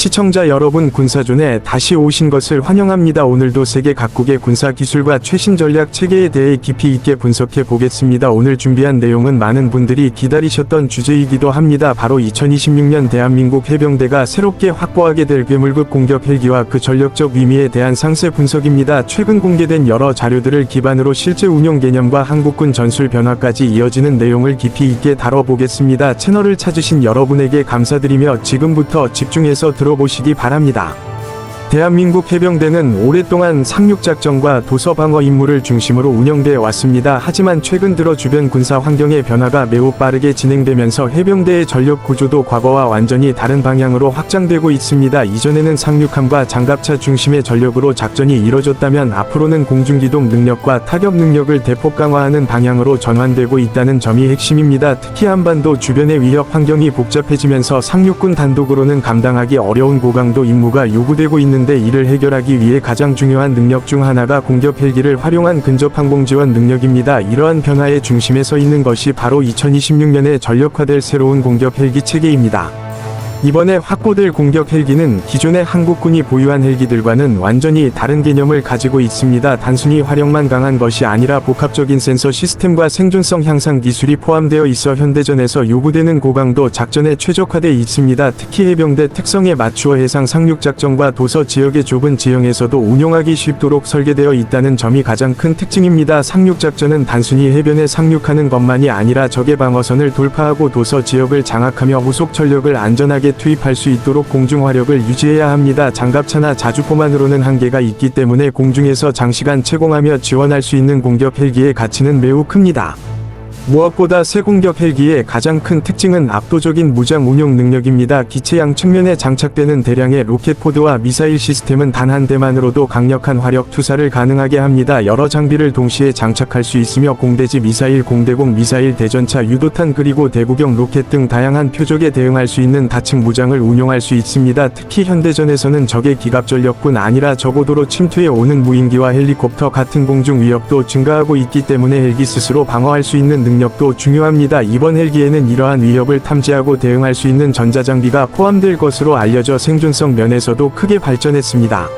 시청자 여러분 군사존에 다시 오신 것을 환영합니다. 오늘도 세계 각국의 군사 기술과 최신 전략 체계에 대해 깊이 있게 분석해 보겠습니다. 오늘 준비한 내용은 많은 분들이 기다리셨던 주제이기도 합니다. 바로 2026년 대한민국 해병대가 새롭게 확보하게 될 괴물급 공격 헬기와 그 전력적 의미에 대한 상세 분석입니다. 최근 공개된 여러 자료들을 기반으로 실제 운용 개념과 한국군 전술 변화까지 이어지는 내용을 깊이 있게 다뤄보겠습니다. 채널을 찾으신 여러분에게 감사드리며 지금부터 집중해서 들어 보시기 바랍니다. 대한민국 해병대는 오랫동안 상륙작전과 도서방어 임무를 중심으로 운영돼 왔습니다. 하지만 최근 들어 주변 군사 환경의 변화가 매우 빠르게 진행되면서 해병대의 전력 구조도 과거와 완전히 다른 방향으로 확장되고 있습니다. 이전에는 상륙함과 장갑차 중심의 전력으로 작전이 이뤄졌다면 앞으로는 공중기동 능력과 타격 능력을 대폭 강화하는 방향으로 전환되고 있다는 점이 핵심입니다. 특히 한반도 주변의 위협 환경이 복잡해지면서 상륙군 단독으로는 감당하기 어려운 고강도 임무가 요구되고 있는 있는데 이를 해결하기 위해 가장 중요한 능력 중 하나가 공격 헬기를 활용한 근접 항공 지원 능력입니다. 이러한 변화의 중심에 서 있는 것이 바로 2026년에 전력화될 새로운 공격 헬기 체계입니다. 이번에 확보될 공격 헬기는 기존의 한국군이 보유한 헬기들과는 완전히 다른 개념을 가지고 있습니다. 단순히 활용만 강한 것이 아니라 복합적인 센서 시스템과 생존성 향상 기술이 포함되어 있어 현대전에서 요구되는 고강도 작전에 최적화되어 있습니다. 특히 해병대 특성에 맞추어 해상 상륙 작전과 도서 지역의 좁은 지형에서도 운용하기 쉽도록 설계되어 있다는 점이 가장 큰 특징입니다. 상륙 작전은 단순히 해변에 상륙하는 것만이 아니라 적의 방어선을 돌파하고 도서 지역을 장악하며 후속 전력을 안전하게 투입할 수 있도록 공중 화력을 유지해야 합니다. 장갑차나 자주포만으로는 한계가 있기 때문에 공중에서 장시간 채공하며 지원할 수 있는 공격 헬기의 가치는 매우 큽니다. 무엇보다 새 공격 헬기의 가장 큰 특징은 압도적인 무장 운용 능력입니다. 기체 양 측면에 장착되는 대량의 로켓 포드와 미사일 시스템은 단 한 대만으로도 강력한 화력 투사를 가능하게 합니다. 여러 장비를 동시에 장착할 수 있으며 공대지 미사일, 공대공 미사일, 대전차, 유도탄 그리고 대구경 로켓 등 다양한 표적에 대응할 수 있는 다층 무장을 운용할 수 있습니다. 특히 현대전에서는 적의 기갑 전력뿐 아니라 저고도로 침투해 오는 무인기와 헬리콥터 같은 공중 위협도 증가하고 있기 때문에 헬기 스스로 방어할 수 있는 능력 도 중요합니다. 이번 헬기에는 이러한 위협을 탐지하고 대응할 수 있는 전자장비가 포함될 것으로 알려져 생존성 면에서도 크게 발전했습니다.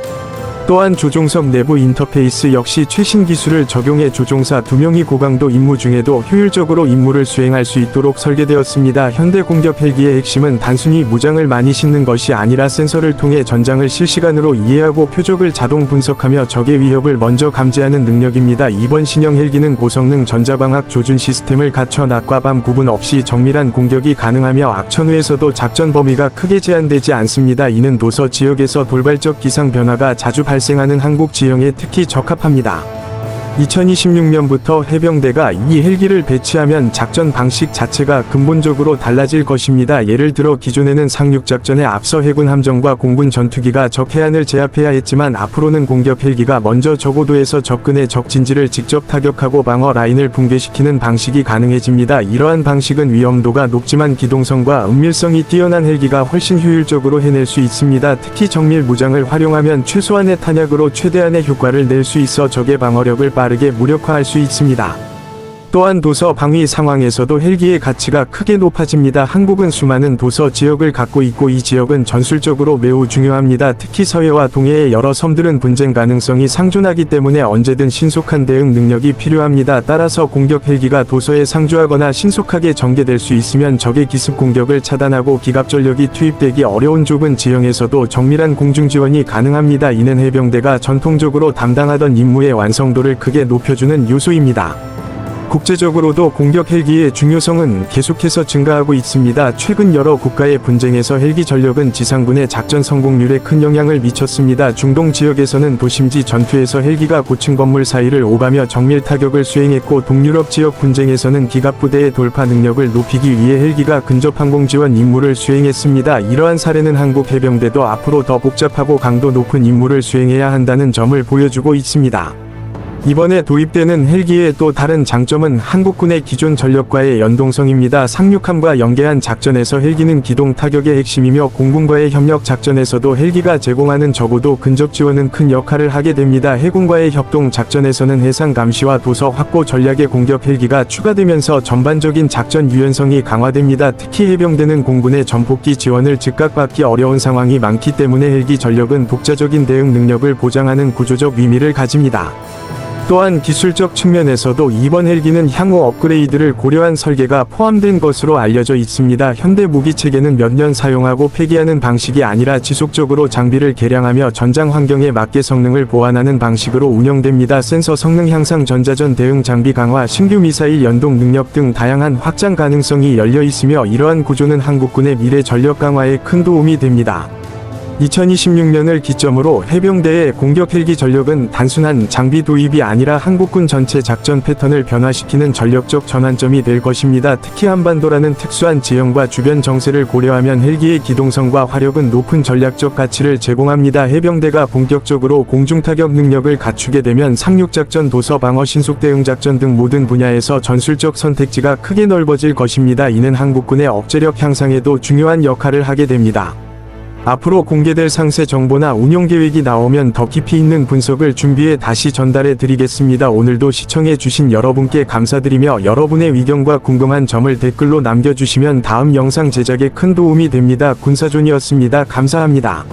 또한 조종석 내부 인터페이스 역시 최신 기술을 적용해 조종사 두 명이 고강도 임무 중에도 효율적으로 임무를 수행할 수 있도록 설계되었습니다. 현대 공격 헬기의 핵심은 단순히 무장을 많이 싣는 것이 아니라 센서를 통해 전장을 실시간으로 이해하고 표적을 자동 분석하며 적의 위협을 먼저 감지하는 능력입니다. 이번 신형 헬기는 고성능 전자방학 조준 시스템을 갖춰 낮과 밤 구분 없이 정밀한 공격이 가능하며 악천후에서도 작전 범위가 크게 제한되지 않습니다. 이는 도서 지역에서 돌발적 기상 변화가 자주 발생 하는 한국 지형에 특히 적합합니다. 2026년부터 해병대가 이 헬기를 배치하면 작전 방식 자체가 근본적으로 달라질 것입니다. 예를 들어 기존에는 상륙작전에 앞서 해군 함정과 공군 전투기가 적 해안을 제압해야 했지만 앞으로는 공격 헬기가 먼저 저고도에서 접근해 적 진지를 직접 타격하고 방어 라인을 붕괴시키는 방식이 가능해집니다. 이러한 방식은 위험도가 높지만 기동성과 은밀성이 뛰어난 헬기가 훨씬 효율적으로 해낼 수 있습니다. 특히 정밀 무장을 활용하면 최소한의 탄약으로 최대한의 효과를 낼 수 있어 적의 방어력을 빠르게 무력화할 수 있습니다. 또한 도서 방위 상황에서도 헬기의 가치가 크게 높아집니다. 한국은 수많은 도서 지역을 갖고 있고 이 지역은 전술적으로 매우 중요합니다. 특히 서해와 동해의 여러 섬들은 분쟁 가능성이 상존하기 때문에 언제든 신속한 대응 능력이 필요합니다. 따라서 공격 헬기가 도서에 상주하거나 신속하게 전개될 수 있으면 적의 기습 공격을 차단하고 기갑 전력이 투입되기 어려운 좁은 지형에서도 정밀한 공중 지원이 가능합니다. 이는 해병대가 전통적으로 담당하던 임무의 완성도를 크게 높여주는 요소입니다. 국제적으로도 공격 헬기의 중요성은 계속해서 증가하고 있습니다. 최근 여러 국가의 분쟁에서 헬기 전력은 지상군의 작전 성공률에 큰 영향을 미쳤습니다. 중동 지역에서는 도심지 전투에서 헬기가 고층 건물 사이를 오가며 정밀 타격을 수행했고 동유럽 지역 분쟁에서는 기갑 부대의 돌파 능력을 높이기 위해 헬기가 근접 항공 지원 임무를 수행했습니다. 이러한 사례는 한국 해병대도 앞으로 더 복잡하고 강도 높은 임무를 수행해야 한다는 점을 보여주고 있습니다. 이번에 도입되는 헬기의 또 다른 장점은 한국군의 기존 전력과의 연동성입니다. 상륙함과 연계한 작전에서 헬기는 기동 타격의 핵심이며 공군과의 협력 작전에서도 헬기가 제공하는 적어도 근접 지원은 큰 역할을 하게 됩니다. 해군과의 협동 작전에서는 해상 감시와 도서 확보 전략의 공격 헬기가 추가되면서 전반적인 작전 유연성이 강화됩니다. 특히 해병대는 공군의 전폭기 지원을 즉각 받기 어려운 상황이 많기 때문에 헬기 전력은 독자적인 대응 능력을 보장하는 구조적 의미를 가집니다. 또한 기술적 측면에서도 이번 헬기는 향후 업그레이드를 고려한 설계가 포함된 것으로 알려져 있습니다. 현대 무기 체계는 몇 년 사용하고 폐기하는 방식이 아니라 지속적으로 장비를 개량하며 전장 환경에 맞게 성능을 보완하는 방식으로 운영됩니다. 센서 성능 향상, 전자전 대응 장비 강화, 신규 미사일 연동 능력 등 다양한 확장 가능성이 열려 있으며 이러한 구조는 한국군의 미래 전력 강화에 큰 도움이 됩니다. 2026년을 기점으로 해병대의 공격 헬기 전력은 단순한 장비 도입이 아니라 한국군 전체 작전 패턴을 변화시키는 전력적 전환점이 될 것입니다. 특히 한반도라는 특수한 지형과 주변 정세를 고려하면 헬기의 기동성과 화력은 높은 전략적 가치를 제공합니다. 해병대가 본격적으로 공중타격 능력을 갖추게 되면 상륙작전, 도서 방어, 신속 대응 작전 등 모든 분야에서 전술적 선택지가 크게 넓어질 것입니다. 이는 한국군의 억제력 향상에도 중요한 역할을 하게 됩니다. 앞으로 공개될 상세 정보나 운용 계획이 나오면 더 깊이 있는 분석을 준비해 다시 전달해 드리겠습니다. 오늘도 시청해 주신 여러분께 감사드리며 여러분의 의견과 궁금한 점을 댓글로 남겨주시면 다음 영상 제작에 큰 도움이 됩니다. 군사존이었습니다. 감사합니다.